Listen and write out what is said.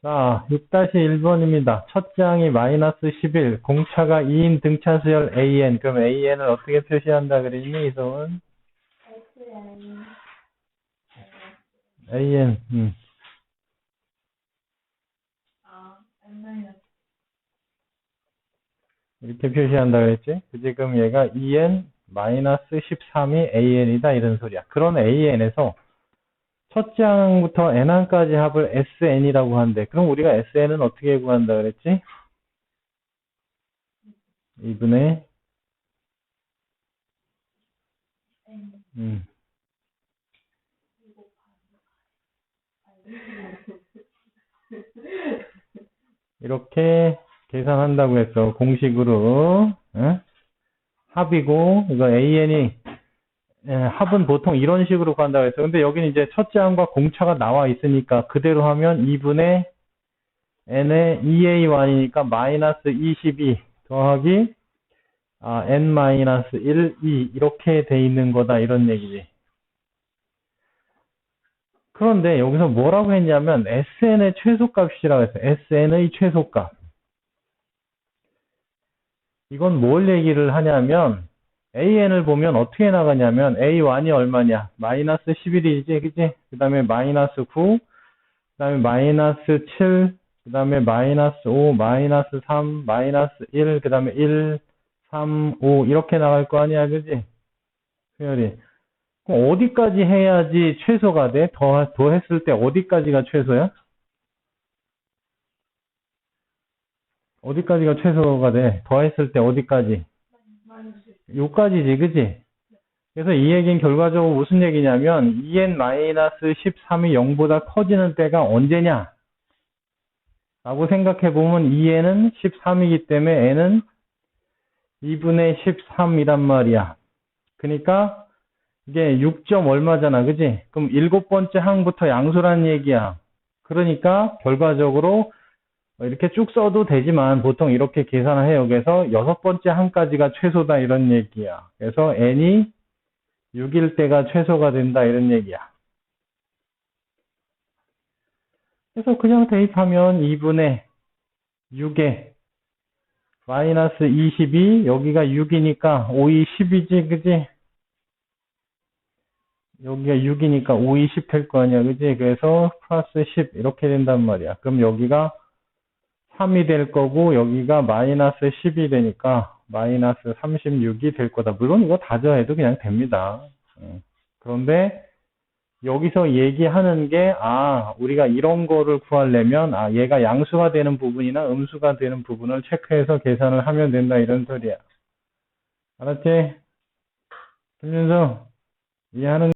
자, 6-1번입니다. 첫 장이 마이너스 11, 공차가 2인 등차 수열 AN. 그럼 AN을 어떻게 표시한다 그랬니, 이성은? AN, 음. 이렇게 표시한다 그랬지? 그지? 그럼 얘가 2n 마이너스 13이 an이다 이런 소리야. 그런 an에서 첫 장부터 n1까지 합을 sn이라고 하는데 그럼 우리가 sn은 어떻게 구한다 그랬지? 2분의 N 음, 이렇게 계산한다고 했어. 공식으로. 응? 합이고, 이거 AN이, 예, 합은 보통 이런 식으로 구한다고 했어. 근데 여기는 이제 첫째 항과 공차가 나와 있으니까 그대로 하면 2분의 n의 2a1이니까 마이너스 22 더하기 아, n 마이너스 1, 2 이렇게 돼 있는 거다 이런 얘기지. 그런데 여기서 뭐라고 했냐면 SN의 최소값이라고 했어요. SN의 최소값. 이건 뭘 얘기를 하냐면 AN을 보면 어떻게 나가냐면 A1이 얼마냐? 마이너스 11이지, 그지? 그 다음에 마이너스 9, 그 다음에 마이너스 7, 그 다음에 마이너스 5, 마이너스 3, 마이너스 1, 그 다음에 1, 3, 5 이렇게 나갈 거 아니야, 그지? 수열이. 그럼 어디까지 해야지 최소가 돼? 더, 더 했을 때 어디까지가 최소야? 어디까지가 최소가 돼? 더 했을 때 어디까지? 요까지지, 그지? 그래서 이 얘기는 결과적으로 무슨 얘기냐면, 2n-13이 0보다 커지는 때가 언제냐? 라고 생각해보면 2n은 13이기 때문에 n은 2분의 13이란 말이야. 그러니까 이게 6점 얼마잖아, 그지? 그럼 일곱 번째 항부터 양수라는 얘기야. 그러니까 결과적으로 이렇게 쭉 써도 되지만 보통 이렇게 계산을 해요. 그래서 여섯 번째 항까지가 최소다 이런 얘기야. 그래서 n이 6일 때가 최소가 된다 이런 얘기야. 그래서 그냥 대입하면 2분의 6에 마이너스 22 여기가 6이니까 5, 2, 10이지 그지? 여기가 6이니까 5, 2, 10될 거 아니야 그지? 그래서 플러스 10 이렇게 된단 말이야. 그럼 여기가 3이 될 거고 여기가 마이너스 10이 되니까 마이너스 36이 될 거다. 물론 이거 다져해도 그냥 됩니다. 음. 그런데 여기서 얘기하는 게, 아, 우리가 이런 거를 구하려면, 아, 얘가 양수가 되는 부분이나 음수가 되는 부분을 체크해서 계산을 하면 된다, 이런 소리야. 알았지? 김윤성, 이해하는